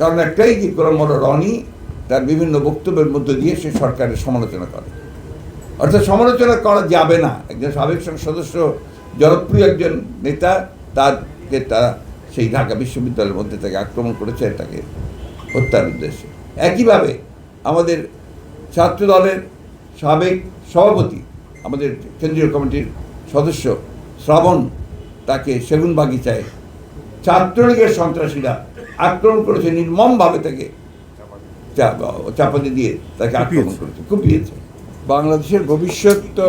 কারণ একটাই যে কোনো রনি তার বিভিন্ন বক্তব্যের মধ্য দিয়ে সে সরকারের সমালোচনা করে। অর্থাৎ সমালোচনা করা যাবে না। একজন সাবেক সদস্য জনপ্রিয় একজন নেতা, তাকে তারা সেই ঢাকা বিশ্ববিদ্যালয়ের মধ্যে থেকে আক্রমণ করেছে, তাকে হত্যার উদ্দেশ্যে। একইভাবে আমাদের ছাত্র দলের সাবেক সভাপতি, আমাদের কেন্দ্রীয় কমিটির সদস্য শ্রাবণ, তাকে সেগুন বাগিচায় ছাত্রলীগের সন্ত্রাসীরা আক্রমণ করেছে নির্মমভাবে তাকে চাপাতি দিয়ে তাকে আক্রমণ করেছে কুপিয়েছে। বাংলাদেশের ভবিষ্যৎ তো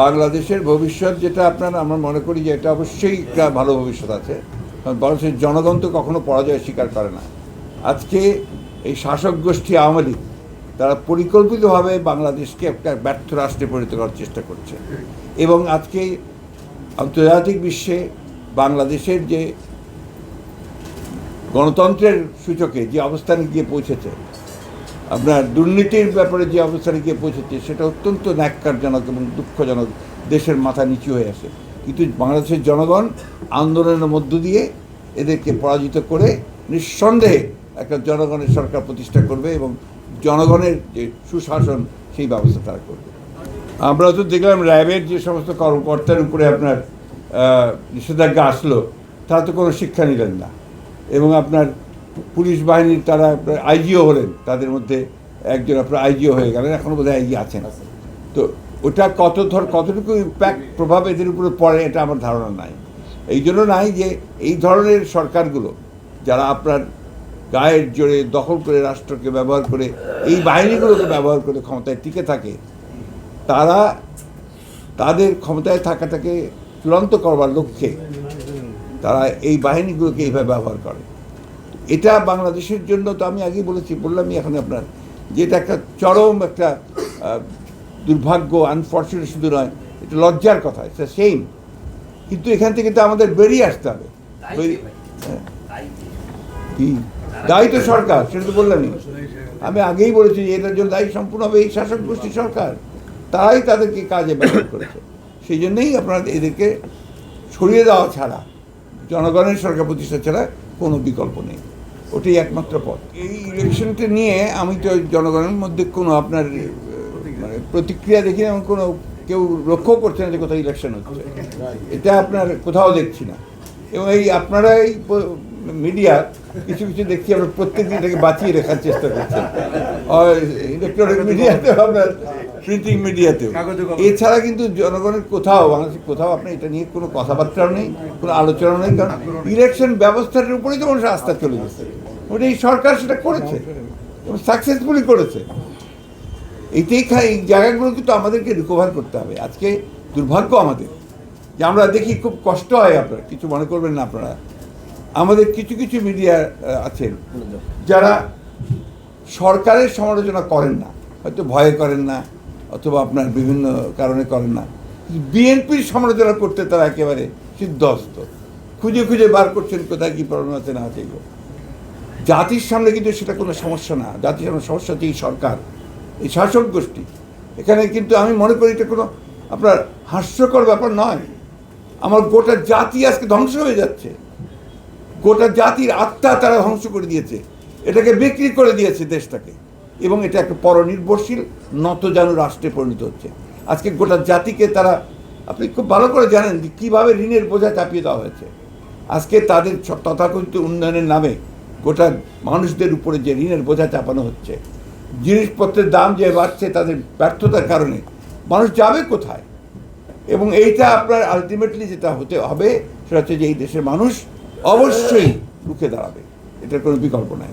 বাংলাদেশের ভবিষ্যৎ যেটা আপনার আমরা মনে করি যে এটা অবশ্যই একটা ভালো ভবিষ্যৎ আছে। কারণ বাংলাদেশের জনগণ তো কখনো পরাজয় স্বীকার করে না। আজকে এই শাসক গোষ্ঠী আওয়ামী লীগ তারা পরিকল্পিতভাবে বাংলাদেশকে একটা ব্যর্থ রাষ্ট্রে পরিণত করার চেষ্টা করছে। এবং আজকে আন্তর্জাতিক বিশ্বে বাংলাদেশের যে গণতন্ত্রের সূচকে যে অবস্থানে গিয়ে পৌঁছেছে, আপনার দুর্নীতির ব্যাপারে যে অবস্থানে গিয়ে পৌঁছেছে, সেটা অত্যন্ত ন্যাক্কারজনক এবং দুঃখজনক, দেশের মাথা নিচু হয়ে আসে কিন্তু বাংলাদেশের জনগণ আন্দোলনের মধ্য দিয়ে এদেরকে পরাজিত করে নিঃসন্দেহে একটা জনগণের সরকার প্রতিষ্ঠা করবে এবং জনগণের যে সুশাসন, সেই ব্যবস্থা তারা করবে। আমরা তো দেখলাম র্যাবের যে সমস্ত কর্মকর্তার উপরে আপনার নিষেধাজ্ঞা আসলো, তারা তো কোনো শিক্ষা নিলেন না। এবং আপনার পুলিশ বাহিনীর তারা আইজিও হলেন তাদের মধ্যে একজন আপনার আইজিও হয়ে গেলেন এখনও বোধহয় আইজি আছেন। তো ওটা কত ধর কতটুকু ইম্প্যাক্ট প্রভাব এদের উপরে পড়ে এটা আমার ধারণা নাই। এই জন্য নাই যে এই ধরনের সরকারগুলো যারা আপনার গায়ের জোরে দখল করে রাষ্ট্রকে ব্যবহার করে এই বাহিনীগুলোকে ব্যবহার করে ক্ষমতায় টিকে থাকে তারা তাদের ক্ষমতায় থাকাটাকে চূড়ান্ত করবার লক্ষ্যে তারা এই বাহিনীগুলোকে এইভাবে ব্যবহার করে। এটা বাংলাদেশের জন্য তো আমি আগেই বলেছি বললামই এখন আপনার যে এটা একটা চরম একটা দুর্ভাগ্য আনফর্চুনেট শুধু নয় এটা লজ্জার কথা এটা সেম কিন্তু এখান থেকে তো আমাদের বেরিয়ে আসতে হবে। হ্যাঁ। কি? দায়ী তো সরকার সেটা তো বললামই। আমি আগেই বলেছি যে এটার জন্য দায়ী সম্পূর্ণ হবে এই শাসক গোষ্ঠী সরকার। তারাই তাদেরকে কাজে ব্যবহার করেছে। সেই জন্যেই আপনারা এদেরকে সরিয়ে দেওয়া ছাড়া জনগণের সরকার প্রতিষ্ঠা ছাড়া কোনো বিকল্প নেই। ওটাই একমাত্র পথ। এই ইলেকশনটা নিয়ে আমি তো জনগণের মধ্যে কোনো আপনার মানে প্রতিক্রিয়া দেখি না কোনো কেউ লক্ষ্য করছে না যে কোথাও ইলেকশন হচ্ছে। এটা আপনার কোথাও দেখছি না। এবং এই আপনারা এই মিডিয়া কিছু কিছু দেখছি, আমরা প্রত্যেক দিন বাঁচিয়ে রাখার চেষ্টা করছেন ইলেকট্রনিক মিডিয়াতে আপনার প্রিন্টিং মিডিয়াতেও এছাড়া কিন্তু জনগণের কোথাও বাংলাদেশের কোথাও আপনি এটা নিয়ে কোনো কথাবার্তাও নেই কোনো আলোচনা নেই কারণ ইলেকশন ব্যবস্থার উপরেই তো মানুষের আস্থা চলে গেছে। ওটা এই সরকার সেটা করেছে এবং সাকসেসফুলি করেছে। এইটাই খা এই জায়গাগুলো কিন্তু আমাদেরকে রিকভার করতে হবে। আজকে দুর্ভাগ্য আমাদের যে আমরা দেখি খুব কষ্ট হয় আপনার কিছু মনে করবেন না আপনারা। আমাদের কিছু কিছু মিডিয়া আছেন যারা সরকারের সমালোচনা করেন না হয়তো ভয়ে করেন না অথবা আপনার বিভিন্ন কারণে করেন না। বিএনপির সমালোচনা করতে তারা একেবারে সিদ্ধস্ত। খুঁজে খুঁজে বার করছেন কোথায় কী প্রবলেম আছে না আছে জাতির সামনে কিন্তু সেটা কোনো সমস্যা না। জাতির সামনে সমস্যা হচ্ছে এই সরকার। এই শাসক গোষ্ঠী। এখানে কিন্তু আমি মনে করি এটা কোনো আপনার হাস্যকর ব্যাপার নয়। আমার গোটা জাতি আজকে ধ্বংস হয়ে যাচ্ছে। গোটা জাতির আত্মা তারা ধ্বংস করে দিয়েছে। এটাকে বিক্রি করে দিয়েছে দেশটাকে। এবং এটা একটা পরনির্ভরশীল নতজানু রাষ্ট্রে পরিণত হচ্ছে। আজকে গোটা জাতিকে তারা, আপনি খুব ভালো করে জানেন যে কীভাবে ঋণের বোঝা চাপিয়ে দেওয়া হয়েছে। আজকে তাদের তথাকথিত উন্নয়নের নামে গোটা মানুষদের উপরে যে ঋণের বোঝা চাপানো হচ্ছে, জিনিসপত্রের দাম যে বাড়ছে তাদের ব্যর্থতার কারণে, মানুষ যাবে কোথায়? এবং এইটা আপনার আলটিমেটলি যেটা হতে হবে, সেটা হচ্ছে যে এই দেশের মানুষ অবশ্যই রুখে দাঁড়াবে। এটার কোনো বিকল্প নাই।